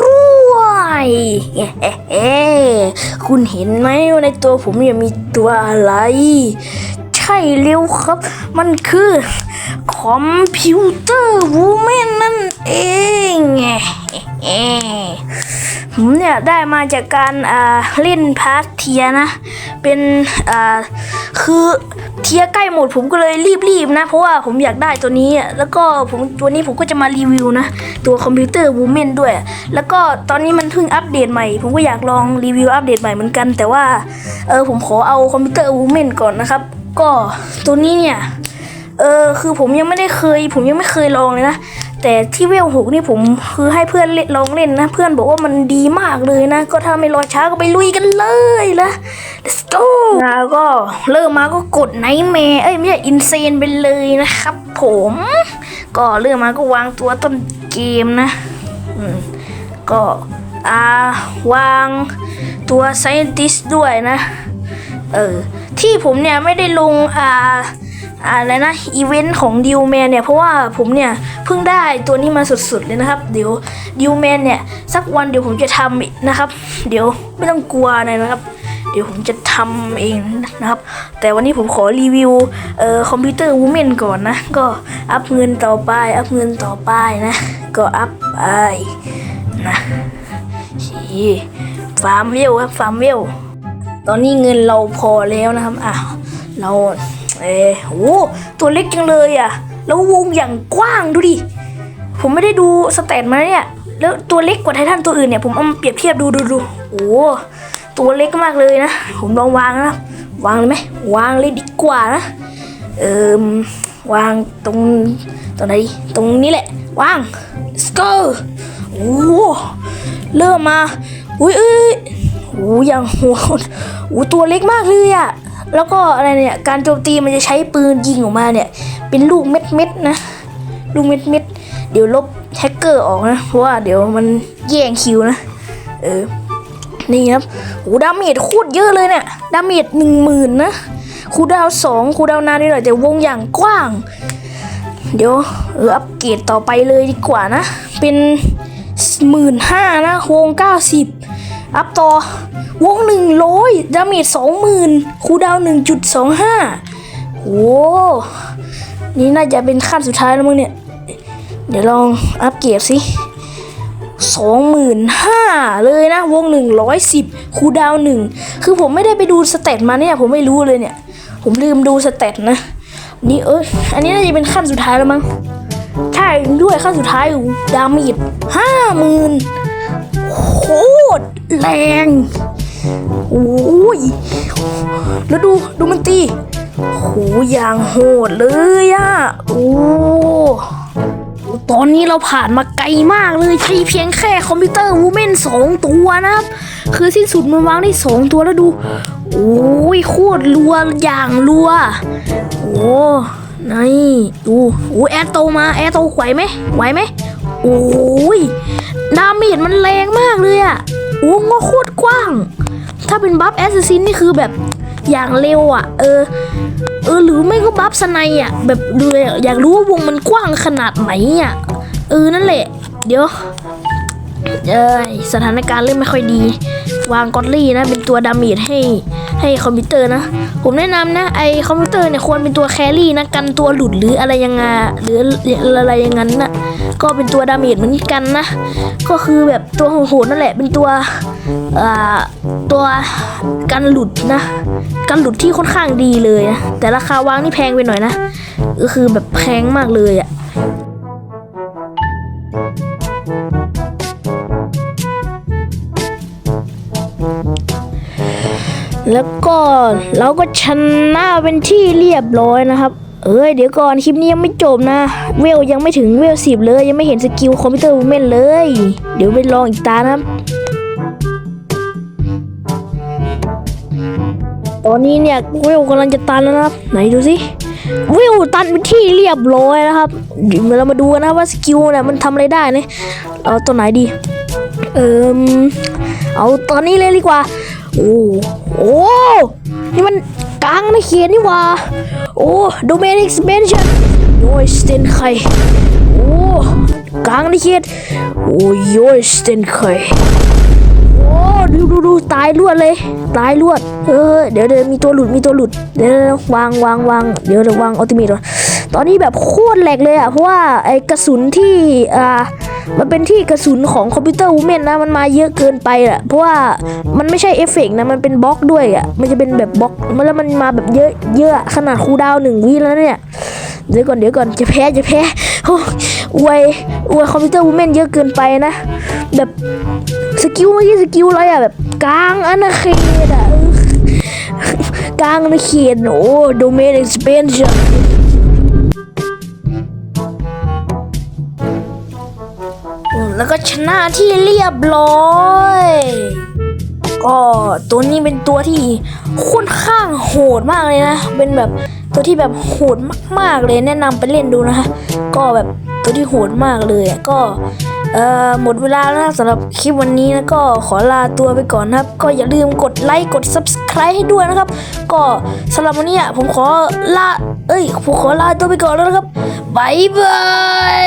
กล้วยเฮ้คุณเห็นไหมว่าในตัวผมเนี่ยมีตัวอะไร ใช่เร็วครับ มันคือคอมพิวเตอร์วูแมนนั่นเองผมเนี่ยได้มาจากการเล่นพาร์ทเทียนะ เป็นคือ เทียใกล้หมดผมก็เลยรีบๆนะ เพราะว่าผมอยากได้ตัวนี้ แล้วก็ผมตัวนี้ผมก็จะมารีวิวนะ ตัวคอมพิวเตอร์วูแมนด้วย แล้วก็ตอนนี้มันเพิ่งอัปเดตใหม่ ผมก็อยากลองรีวิวอัปเดตใหม่เหมือนกัน แต่ว่าเออผมขอเอาคอมพิวเตอร์วูแมนก่อนนะครับ ก็ตัวนี้เนี่ยเออคือผมยังไม่ได้เคย ผมยังไม่เคยลองเลยนะ แต่ที่เวลหกนี่ผมคือให้เพื่อนลองเล่นนะ เพื่อนบอกว่ามันดีมากเลยนะ ก็ถ้าไม่รอช้าก็ไปลุยกันเลยละ let's go แล้วก็เริ่มมาก็กดไนท์แมร์เอ้ยไม่ใช่อินเซนไปเลยนะครับ ผม ก็เริ่มมาก็วางตัวต้นเกมนะก็อ่าวางตัว scientist ด้วยนะ เออ ที่ผมเนี่ยไม่ได้ลงอ่า อะไรนะอีเวนต์ของดิวแมนเนี่ยเพราะว่าผมเนี่ยเพิ่งได้ตัวนี้มาสุดๆเลยนะครับ เดี๋ยวดิวแมนเนี่ยสักวันเดี๋ยวผมจะทำนะครับ เดี๋ยวไม่ต้องกลัวนะครับ เดี๋ยวผมจะทำเองนะครับ แต่วันนี้ผมขอรีวิวเอ่อคอมพิวเตอร์วูแมนก่อนนะ ก็อัพเงินต่อไป อัพเงินต่อไปนะ ก็อัพไปนะชีฟาร์มเวลครับฟาร์มเวลตอนนี้เงินเราพอแล้วนะครับอะเรา เออโอ้ตัวเล็กจังเลยอะ แล้ววงอย่างกว้างดูดิ ผมไม่ได้ดูสเตตมาเนี่ย แล้วตัวเล็กกว่าไททันตัวอื่นเนี่ย ผมเอามาเปรียบเทียบดูดูดูโอ้ตัวเล็กมากเลยนะ ผมลองวางนะ วางเลยไหม วางเลยดีกว่านะ เอิมวางตรงตรงไหนตรงนี้แหละ วาง let's go โอ้เริ่มมา อุ้ยเอ้ยโอ้อย่างโหดโอ้ตัวเล็กมากเลยอะ แล้วก็อะไรเนี่ยการโจมตีมันจะใช้ปืนยิงออกมาเนี่ย เป็นลูกเม็ดเม็ดนะ ลูกเม็ดเม็ดเดี๋ยวลบแฮกเกอร์ออกนะ เพราะว่าเดี๋ยวมันแย่งคิวนะ เออ นี่ครับโอ้ดาเมจโคตรเยอะเลยเนี่ย ดาเมจหนึ่งหมื่นนะ คูดาวสองคูดาวน์นานนิดหน่อยแต่วงอย่างกว้าง เดี๋ยวเอออัปเกรดต่อไปเลยดีกว่านะ เป็นหมื่นห้านะ วงเก้าสิบอัพต่อ วงหนึ่งร้อยดาเมจสองหมื่นคูดาวหนึ่งจุดสองห้าโอ้นี่น่าจะเป็นขั้นสุดท้ายแล้วมั้งเนี่ย เดี๋ยวลองอัปเกรดสิสองหมื่นห้าเลยนะ วงหนึ่งร้อยสิบคูดาวหนึ่งคือผมไม่ได้ไปดูสเตตมาเนี่ย ผมไม่รู้เลยเนี่ย ผมลืมดูสเตตนะ นี่เอ้ยอันนี้น่าจะเป็นขั้นสุดท้ายแล้วมั้งใช่ด้วยขั้นสุดท้ายดาเมจห้าหมื่นโคตรแรง โอ้ยแล้วดูดูมันตีโหอย่างโหดเลยอะโอ้ตอนนี้เราผ่านมาไกลมากเลยใช้เพียงแค่คอมพิวเตอร์วูแมนสองตัวนะครับ คือสิ้นสุดมันวางได้สองตัวแล้วดู โอ้ยโคตรรัวอย่างรัว โอ้นี่ดูโอ้แอร์โตมาแอร์โตไหวไหมไหวไหมโอ้ยดาเมจมันแรงมากเลยอะวงก็โคตรกว้าง ถ้าเป็นบัฟแอสซินนี่คือแบบอย่างเร็วอะ เออ เออ หรือไม่ก็บัฟสไนอะ แบบเลยอยากรู้ว่าวงมันกว้างขนาดไหนอะ เออ นั่นแหละ เดี๋ยวเอ้ยสถานการณ์เริ่มไม่ค่อยดี วางกอตลี่นะ เป็นตัวดาเมจให้ให้คอมพิวเตอร์นะ ผมแนะนำนะ ไอคอมพิวเตอร์เนี่ยควรเป็นตัวแครี่นะ กันตัวหลุดหรืออะไรยังไงหรืออะไรอย่างนั้นน่ะก็เป็นตัวดาเมจเหมือนกันนะ ก็คือแบบตัวโหดนั่นแหละ เป็นตัวตัวกันหลุดนะ กันหลุดที่ค่อนข้างดีเลยนะแต่ราคาวางนี่แพงไปหน่อยนะก็คือแบบแพงมากเลยอะ แล้วก็เราก็ชนะเป็นที่เรียบร้อยนะครับ เอ้ยเดี๋ยวก่อนคลิปนี้ยังไม่จบนะ เวลยังไม่ถึงเวลสิบเลย ยังไม่เห็นสกิลคอมพิวเตอร์วูแมนเลย เดี๋ยวไปลองอีกตานะครับ ตอนนี้เนี่ยเวลกำลังจะตันแล้วนะครับ ไหนดูสิเวลตันเป็นที่เรียบร้อยนะครับเดี๋ยวเรามาดูกันนะว่าสกิลเนี่ยมันทำอะไรได้เนี่ยเอาตัวไหนดี เอิม เอาตอนนี้เลยดีกว่า โอ้โอ้นี่มันกลางในเขียนนี่ว่า โอ้ domain expansion โดยสเตนไคโอ้กลางในเขตโอ้ยโยสเตนเคยโอ้ดูดูดูตายรวดเลย ตายรวด เออเดี๋ยวเดี๋ยวมีตัวหลุดมีตัวหลุดเดี๋ยววางวางวางเดี๋ยวเดี๋ยววางอัลติเมทก่อนตอนนี้แบบโคตรแหลกเลยอะเพราะว่าไอ้กระสุนที่อ่า มันเป็นที่กระสุนของคอมพิวเตอร์วูแมนนะมันมาเยอะเกินไปอะเพราะว่ามันไม่ใช่เอฟเฟกต์นะมันเป็นบล็อกด้วยอะมันจะเป็นแบบบล็อกมแล้วมันมาแบบเยอะเยอะขนาดคูดาวหนึ่งวิแล้วเนี่ยเดี๋ยวก่อนเดี๋ยวก่อนจะแพ้จะแพ้โอ้วยอวยคอมพิวเตอร์วูแมนเยอะเกินไปนะ แบบสกิลเมื่อกี้สกิลอะไรอะแบบกลางอาณาเขตอะกลางอาณาเขตโอ้โดเมนเอ็กซ์เพนชั่น แล้วก็ชนะที่เรียบร้อย ก็ตัวนี้เป็นตัวที่ค่อนข้างโหดมากเลยนะ เป็นแบบตัวที่แบบโหดมาก ๆ เลยแนะนำไปเล่นดูนะคะก็แบบตัวที่โหดมากเลยก็หมดเวลาแล้วนะสำหรับคลิปวันนี้นะก็ขอลาตัวไปก่อนนะครับ ก็อย่าลืมกดไลค์กด subscribe ให้ด้วยนะครับ ก็สำหรับวันนี้ผมขอลาเอ้ยผมขอลาตัวไปก่อนแล้วนะครับบายบาย